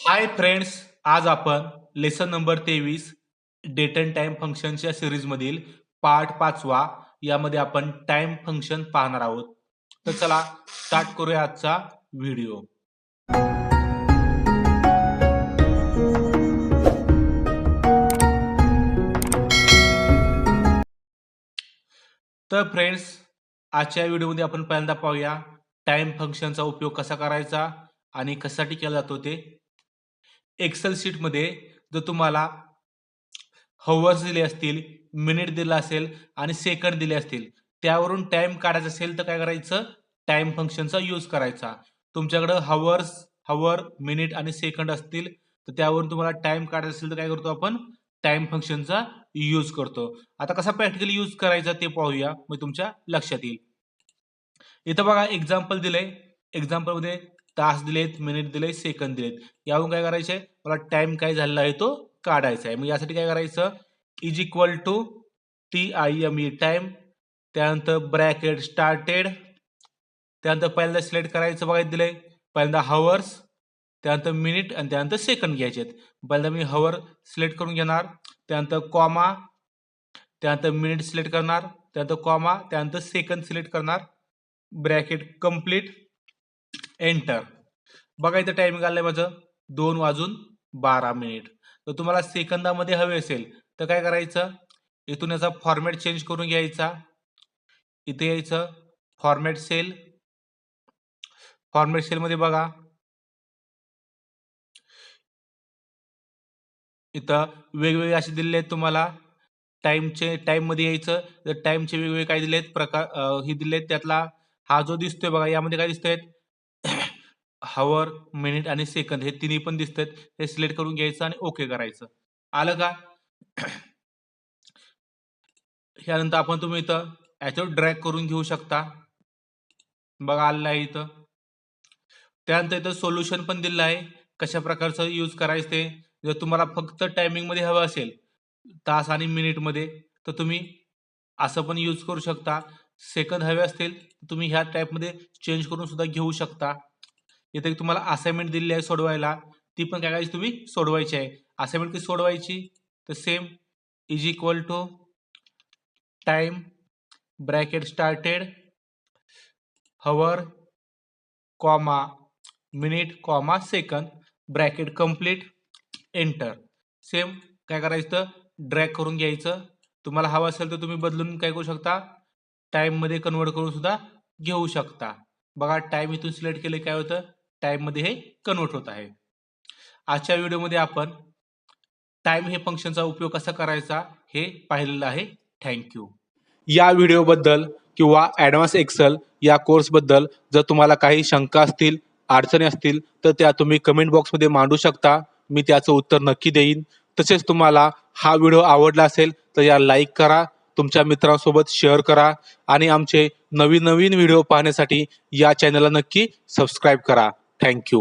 हाय friends आज आपण lesson number तेवीस डेट अँड टाइम फंक्शनच्या सिरीजमधील पार्ट पाचवा यामध्ये आपण टाइम फंक्शन पाहणार आहोत. तर चला स्टार्ट करूया आजचा व्हिडिओ तर फ्रेंड्स आजच्या व्हिडिओमध्ये आपण पहिल्यांदा पाहूया टाइम फंक्शनचा उपयोग कसा करायचा आणि कशासाठी केला जातो ते. एक्सेल शीटमध्ये जर तुम्हाला हवर्स दिले असतील मिनिट दिला असेल आणि सेकंड दिले असतील त्यावरून टाइम काढायचा असेल तर काय करायचं? टाइम फंक्शनचा यूज करायचा. तुमच्याकडं हवर्स हवर मिनिट आणि सेकंड असतील तर त्यावरून तुम्हाला टाइम काढायचा असेल तर काय करतो आपण? टाइम फंक्शनचा यूज करतो. आता कसा प्रॅक्टिकली यूज करायचा ते पाहूया. मग तुमच्या लक्षात येईल. इथं बघा एक्झाम्पल दिलंय. एक्झाम्पलमध्ये तास दिलेत मिनिट दिले सेकंद दिलेत. यावरून काय करायचंय? मला टाइम काय झालेला आहे तो काढायचा आहे. मग यासाठी काय करायचं? Is equal to T I M E time त्यानंतर ब्रॅकेट स्टार्टेड त्यानंतर पहिल्यांदा सिलेक्ट करायचं बघायला दिलंय? पहिल्यांदा हवर्स त्यानंतर मिनिट आणि त्यानंतर सेकंड घ्यायचे आहेत पहिल्यांदा मी हवर सिलेक्ट करून घेणार. त्यानंतर कॉमा त्यानंतर मिनिट सिलेक्ट करणार. त्यानंतर कॉमा त्यानंतर सेकंद सिलेक्ट करणार. ब्रॅकेट कंप्लीट एंटर बघा इथं टायमिंग आलंय माझं. दोन वाजून बारा मिनिट तर तुम्हाला सेकंदामध्ये हवे असेल तर काय करायचं? इथून याचा फॉर्मॅट चेंज करून घ्यायचा. इथे यायचं फॉर्मॅट सेल फॉर्मॅट सेलमध्ये बघा. इथं वेगवेगळे असे दिलेले आहेत तुम्हाला. टाइमचे टाईममध्ये यायचं. तर टाइमचे वेगवेगळे काय दिले आहेत प्रकार हे दिले आहेत त्यातला हा जो दिसतोय बघा यामध्ये काय दिसत आहेत हवर मिनिट आणि सेकंद हे तिन्ही पण दिसतात. हे सिलेक्ट करून घ्यायचं आणि ओके करायचं. आलं का? यानंतर आपण तुम्ही इथं याच्यावर ड्रॅग करून घेऊ शकता. बघा आलेलं आहे इथं. त्यानंतर इथं सोल्युशन पण दिलं आहे. कशा प्रकारचं यूज करायचं ते. जर तुम्हाला फक्त टायमिंगमध्ये हवं असेल तास आणि मिनिटमध्ये तर तुम्ही असं पण यूज करू शकता. सेकंद हवे असतील तुम्ही ह्या टाईपमध्ये चेंज करून सुद्धा घेऊ शकता. इथे तुम्हाला असाइनमेंट दिलेली आहे सोडवायला. ती पण काय करायची तुम्ही? सोडवायची आहे. असाइनमेंट कशी सोडवायची? तर same is equal to time bracket started hour comma minute comma second bracket complete enter same काय करायचं ड्रॅग करून घ्यायचं. तुम्हाला हवं असेल तर तुम्ही बदलून काय करू शकता? टाईममध्ये कन्वर्ट करून सुद्धा घेऊ शकता. बघा टाईम इथून सिलेक्ट केले काय होतं? टाईममध्ये हे कन्वर्ट होत आहे. आजच्या व्हिडिओमध्ये आपण टाईम हे फंक्शनचा उपयोग कसा करायचा हे पाहिलेलं आहे. थँक्यू या व्हिडिओबद्दल किंवा ॲडव्हान्स एक्सेल या कोर्सबद्दल जर तुम्हाला काही शंका असतील अडचणी असतील तर त्या तुम्ही कमेंट बॉक्समध्ये मांडू शकता. मी त्याचं उत्तर नक्की देईन. तसेच तुम्हाला हा व्हिडिओ आवडला असेल तर या लाईक करा. तुमच्या मित्रांसोबत शेअर करा. आणि आमचे नवीन नवीन व्हिडिओ पाहण्यासाठी या चॅनलला नक्की सबस्क्राईब करा. थँक्यू.